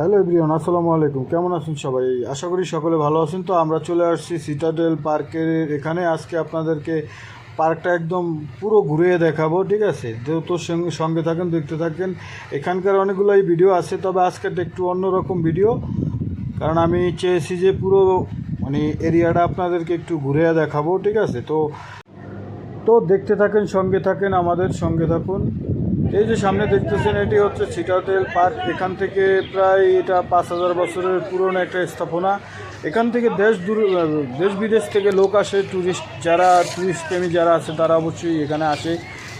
Hello everyone, আসসালামু আলাইকুম। কেমন আছেন সবাই? আশা করি সকলে ভালো আছেন। তো আমরা চলে আসছি সিটাডেল পার্কের এখানে। আজকে আপনাদেরকে পার্কটা একদম পুরো ঘুরিয়ে দেখাবো, ঠিক আছে? যেহেতু সঙ্গে সঙ্গে থাকেন, দেখতে থাকেন। এখানকার অনেকগুলোই ভিডিও আছে, তবে আজকেরটা একটু অন্যরকম ভিডিও। কারণ আমি চেয়েছি যে পুরো মানে এরিয়াটা আপনাদেরকে একটু ঘুরিয়ে দেখাবো, ঠিক আছে? তো তো দেখতে থাকেন, সঙ্গে থাকেন, আমাদের সঙ্গে থাকুন। এই যে সামনে দেখতেছেন, এটি হচ্ছে সিটাটেল পার্ক এখান থেকে প্রায় এটা পাঁচ হাজার বছরের পুরনো একটা স্থাপনা। এখান থেকে দেশ দূর দেশ বিদেশ থেকে লোক আসে ট্যুরিস্ট যারা ট্যুরিস্ট প্রেমী যারা আছে, তারা অবশ্যই এখানে আসে।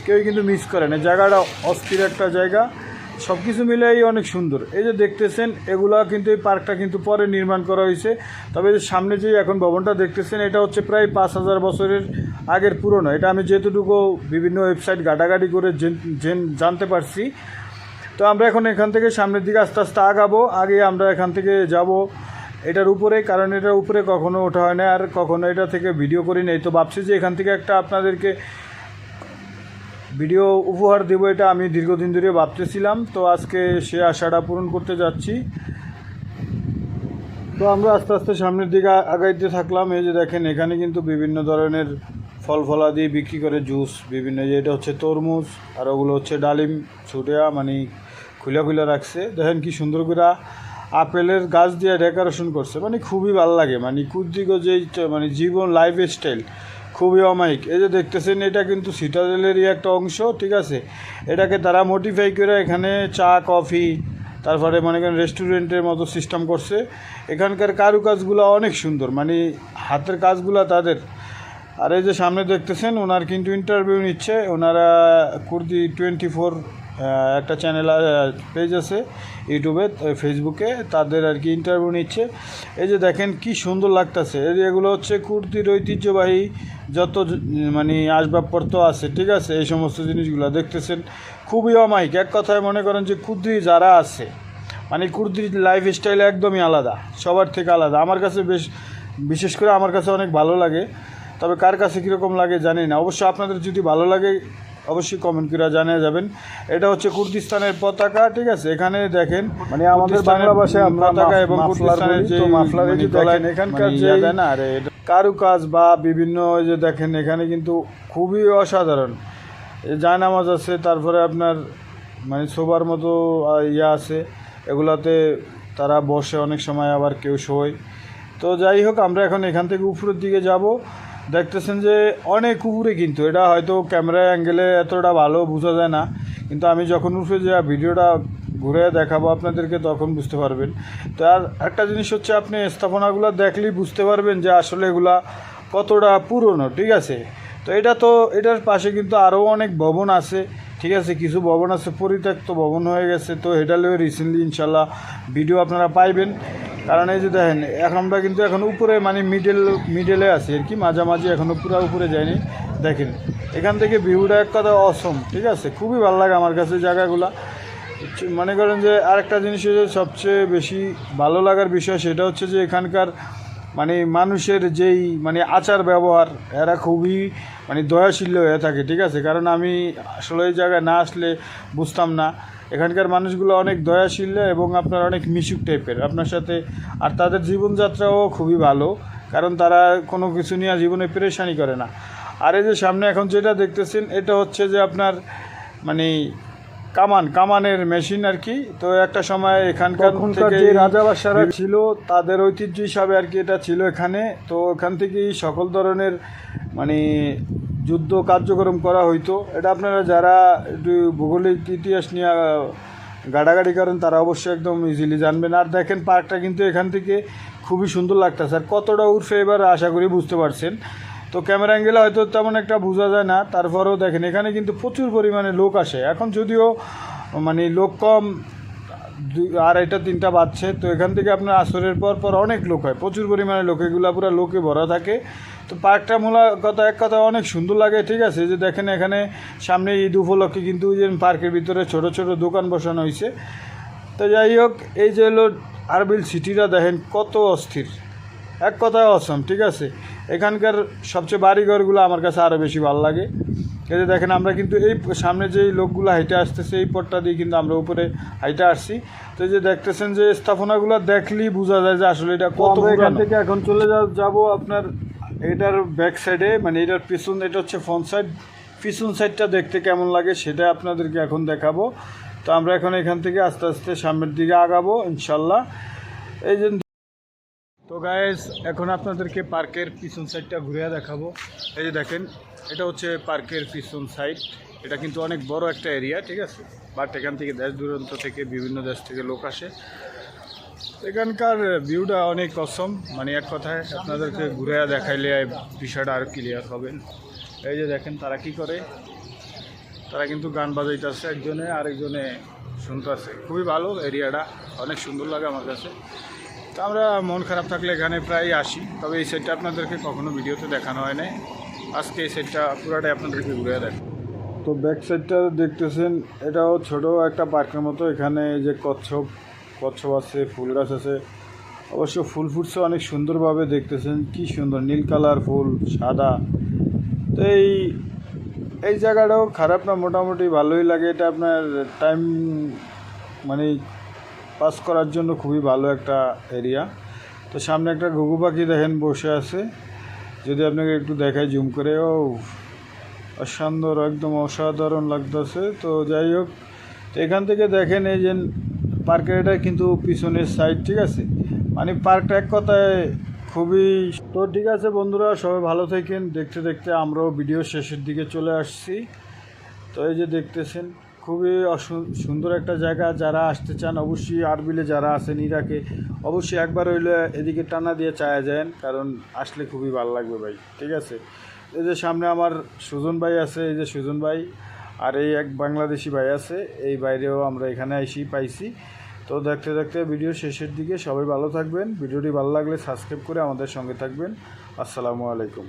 কেউ কিন্তু মিস করে না। জায়গাটা অস্থির একটা জায়গা। সব কিছু মিলেই অনেক সুন্দর। এই যে দেখতেছেন, এগুলা কিন্তু, এই পার্কটা কিন্তু পরে নির্মাণ করা হয়েছে। তবে সামনে যে এখন ভবনটা দেখতেছেন, এটা হচ্ছে প্রায় পাঁচ হাজার বছরের আগের পুরনো। এটা আমি যেহেতুটুকু বিভিন্ন ওয়েবসাইট ঘাটাঘাটি করে জেন- জেন- জানতে পারছি। তো আমরা এখন এখান থেকে সামনের দিকে আস্তে আস্তে আগাবো। আগে আমরা এখান থেকে যাব এটার উপরে, কারণ এটার উপরে কখনো ওঠা হয় না আর কখনো এটা থেকে ভিডিও করি নাই। তো ভাবছি যে এখান থেকে একটা আপনাদেরকে ভিডিও উপহার দেবো এটা আমি দীর্ঘদিন ধরে ভাবতেছিলাম। তো আজকে সে আশাটা পূরণ করতে যাচ্ছি। তো আমরা আস্তে আস্তে সামনের দিকে আগাইতে থাকলাম। এই যে দেখেন, এখানে কিন্তু বিভিন্ন ধরনের ফল ফলাদি বিক্রি করে জুস, বিভিন্ন এটা হচ্ছে তরমুজ, আর ওগুলো হচ্ছে ডালিম, ছুটিয়া মানে খুলে খুলে রাখছে। দেখেন কি সুন্দর করে আপেলের গাছ দিয়ে ডেকোরেশন করছে। মানে খুবই ভালো লাগে মানে কুদ্দিগো যে মানে জীবন লাইফ স্টাইল খুবই অমায়িক। এই যে দেখতেছেন, এটা কিন্তু সিটারেলেরই একটা অংশ, ঠিক আছে? এটাকে তারা মডিফাই করে এখানে চা, কফি, তারপরে মনে করেন রেস্টুরেন্টের মতো সিস্টেম করছে। এখানকার কারুকাজগুলো অনেক সুন্দর মানে হাতের কাজগুলো তাদের। আর এই যে সামনে দেখতেছেন, ওনার কিন্তু ইন্টারভিউ নিচ্ছে। ওনারা কুর্দি টোয়েন্টি ফোর একটা চ্যানেল পেজ আছে ইউটিউবে ফেসবুকে তাদের আর কি ইন্টারভিউ নিচ্ছে। এই যে দেখেন কি সুন্দর লাগতেছে। এগুলো হচ্ছে কুর্তির ঐতিহ্যবাহী যত মানে আসবাবপত্র আছে, ঠিক আছে? এই সমস্ত জিনিসগুলো দেখতেছেন। খুবই অমায়িক। এক কথায় মনে করেন যে কুর্দি যারা আছে মানে কুর্দির লাইফ স্টাইল একদমই আলাদা, সবার থেকে আলাদা। আমার কাছে বেশ, বিশেষ করে আমার কাছে অনেক ভালো লাগে। তবে কার কাছে কীরকম লাগে জানি না। অবশ্য আপনাদের যদি ভালো লাগে অবশ্যই কমেন্ট করে জানিয়ে যাবেন। এটা হচ্ছে কুর্দিস্তানের পতাকা ঠিক আছে? এখানে দেখেন মানে আমাদের বাংলা ভাষায় পতাকা এবং কুর্দিস্তানের যে মাফলার এই যে দেখেন এখানকার যে না আরে কারুকাজ বা বিভিন্ন ওই যে দেখেন এখানে কিন্তু খুবই অসাধারণ। জায়নামাজ আছে তারপরে আপনার মানে শোবার মতো ইয়ে আছে এগুলাতে তারা বসে অনেক সময় আবার কেউ শোয়। তো যাই হোক আমরা এখন এখান থেকে উপরের দিকে যাব। দেখতেছেন যে অনেক উপরে কিন্তু, এটা হয়তো ক্যামেরা অ্যাঙ্গেলে এতটা ভালো বোঝা যায় না, কিন্তু আমি যখন উঠে যে ভিডিওটা ঘুরে দেখাবো আপনাদেরকে তখন বুঝতে পারবেন। তো আর একটা জিনিস হচ্ছে, আপনি স্থাপনাগুলো দেখলেই বুঝতে পারবেন যে আসলে এগুলা কতটা পুরনো, ঠিক আছে? তো এটা তো, এটার পাশে কিন্তু আরও অনেক ভবন আছে, ঠিক আছে? কিছু ভবন আছে, পরিত্যক্ত ভবন হয়ে গেছে, তো এটা এটালেও রিসেন্টলি ইনশাল্লাহ ভিডিও আপনারা পাইবেন। কারণ এই যে দেখেন, এখন আমরা কিন্তু এখন উপরে মানে মিডল মিডলে আছি আর কি, মাঝামাঝি এখনও পুরো উপরে যায়নি। দেখেন, এখান থেকে ভিউটা এক কথা অসম ঠিক আছে? খুবই ভালো লাগে আমার কাছে জায়গাগুলা। মনে করেন যে আরেকটা জিনিস হচ্ছে সবচেয়ে বেশি ভালো লাগার বিষয়, সেটা হচ্ছে যে এখানকার মানে মানুষের যেই মানে আচার ব্যবহার, এরা খুবই মানে দয়াশীল হয়ে থাকে, ঠিক আছে? কারণ আমি আসলে এই জায়গায় না আসলে বুঝতাম না। এখানকার মানুষগুলো অনেক দয়াশীল এবং আপনার অনেক মিশুক টাইপের। আপনার সাথে আর তাদের জীবনযাত্রাও খুবই ভালো, কারণ তারা কোনো কিছু নিয়ে জীবনে পেরেশানি করে না। আর এই যে সামনে এখন যেটা দেখতেছেন, এটা হচ্ছে যে আপনার মানে কামান কামানের মেশিন আর কি। তো একটা সময় এখানকার থেকে যে রাজাবাদশারা ছিল তাদের ঐতিহ্য হিসাবে আর কি এটা ছিল এখানে। তো এখান থেকেই সকল ধরনের মানে যুদ্ধ কার্যক্রম করা হইতো। এটা আপনারা যারা একটু ভৌগোলিক ইতিহাস নিয়ে গাড়াগাড়ি করেন তারা অবশ্যই একদম ইজিলি জানবেন। আর দেখেন পার্কটা কিন্তু এখান থেকে খুবই সুন্দর লাগতেছে। আর কতটা উর্ফে এবার আশা করি বুঝতে পারছেন। তো ক্যামেরা অ্যাঙ্গেলে হয়তো তেমন একটা বোঝা যায় না, তারপরেও দেখেন, এখানে কিন্তু প্রচুর পরিমাণে লোক আসে। এখন যদিও মানে লোক কম আড়াইটা তিনটা বাজছে, তো এখান থেকে আপনার আসরের পর পর অনেক লোক হয়, প্রচুর পরিমাণে লোক, এগুলো পুরো লোকে ভরা থাকে। তো পার্কটা মূলত কথা, এক কথা অনেক সুন্দর লাগে, ঠিক আছে? যে দেখেন এখানে সামনে ঈদ উপলক্ষে কিন্তু যে পার্কের ভিতরে ছোট ছোট দোকান বসানো হয়েছে তো যাই হোক, এই যে হলো আরবিল সিটিটা দেখেন কত অস্থির। এক কথায় অসম, ঠিক আছে? এখানকার সবচেয়ে বাড়িঘরগুলো আমার কাছে আরও বেশি ভালো লাগে। এই যে দেখেন আমরা কিন্তু এই সামনে যেই লোকগুলো হাইটে আসতেছে এই পথটা দিয়ে কিন্তু আমরা উপরে হাইটে আসছি। তো এই যে দেখতেছেন যে স্থাপনাগুলো দেখলেই বোঝা যায় যে আসলে এটা কত এখান থেকে এখন চলে যাব আপনার এটার ব্যাক সাইডে মানে এটার পিছন এটা হচ্ছে ফ্রন্ট সাইড পিছন সাইডটা দেখতে কেমন লাগে সেটা আপনাদেরকে এখন দেখাবো। তো আমরা এখন এখান থেকে আস্তে আস্তে সামনের দিকে আগাবো ইনশাল্লাহ। এই যে গায়েস এখন আপনাদেরকে পার্কের পিছন সাইডটা ঘুরে দেখাবো। এই যে দেখেন, এটা হচ্ছে পার্কের পিছন সাইড এটা কিন্তু অনেক বড় একটা এরিয়া ঠিক আছে? বাট এখান থেকে দেশ দূরান্ত থেকে বিভিন্ন দেশ থেকে লোক আসে। এখানকার ভিউটা অনেক অসম মানে এক কথায়, আপনাদেরকে ঘুরে দেখাইলে বিষয়টা আর ক্লিয়ার হবেন এই যে দেখেন, তারা কি করে? তারা কিন্তু গান বাজাইতেছে একজনে আরেকজনে শুনতেছে। খুবই ভালো এরিয়াটা অনেক সুন্দর লাগে আমার কাছে। তো আমরা মন খারাপ থাকলে এখানে প্রায় আসি, তবে এই সেটটা আপনাদেরকে কখনো ভিডিওতে দেখানো হয় নাই। আজকে এই সেটটা পুরাটাই আপনাদেরকে ঘুরে দেখ তো ব্যাক সাইডটা দেখতেছেন, এটাও ছোট একটা পার্কের মতো, এখানে যে কচ্ছপ কচ্ছপ আছে ফুল গাছ আছে। অবশ্য ফুল ফুটছে অনেক সুন্দরভাবে দেখতেছেন, কি সুন্দর, নীল কালার ফুল, সাদা। তো এই এই জায়গাটাও খারাপ না, মোটামুটি ভালোই লাগে। এটা আপনার টাইম মানে পাস করার জন্য খুবই ভালো একটা এরিয়া তো সামনে একটা ঘুঘু পাখি দেখেন বসে আছে। যদি আপনাকে একটু দেখায় জুম করে, ও অসান্দর একদম অসাধারণ লাগতেছে। তো যাই হোক, তো এখান থেকে দেখেন এই যে পার্কের এটা কিন্তু পিছনের সাইড ঠিক আছে? মানে পার্কটা এক কথায় খুবই তো ঠিক আছে বন্ধুরা, সবাই ভালো থাকেন। দেখতে দেখতে আমরাও ভিডিও শেষের দিকে চলে আসছি। তো এই যে দেখতেছেন খুবই সুন্দর একটা জায়গা। যারা আসতে চান, অবশ্যই আরবিলে যারা আছেন ইরাকে, অবশ্যই একবার হইলে এদিকে টানা দিয়ে চায়া যান, কারণ আসলে খুবই ভালো লাগবে ভাই, ঠিক আছে? এই যে সামনে আমার সুজন ভাই আছে, এই যে সুজন ভাই, আর এই এক বাংলাদেশি ভাই আছে, এই বাইরেও আমরা এখানে এসেই পাইছি। তো দেখতে দেখতে ভিডিও শেষের দিকে সবাই ভালো থাকবেন। ভিডিওটি ভালো লাগলে সাবস্ক্রাইব করে আমাদের সঙ্গে থাকবেন। আসসালামু আলাইকুম।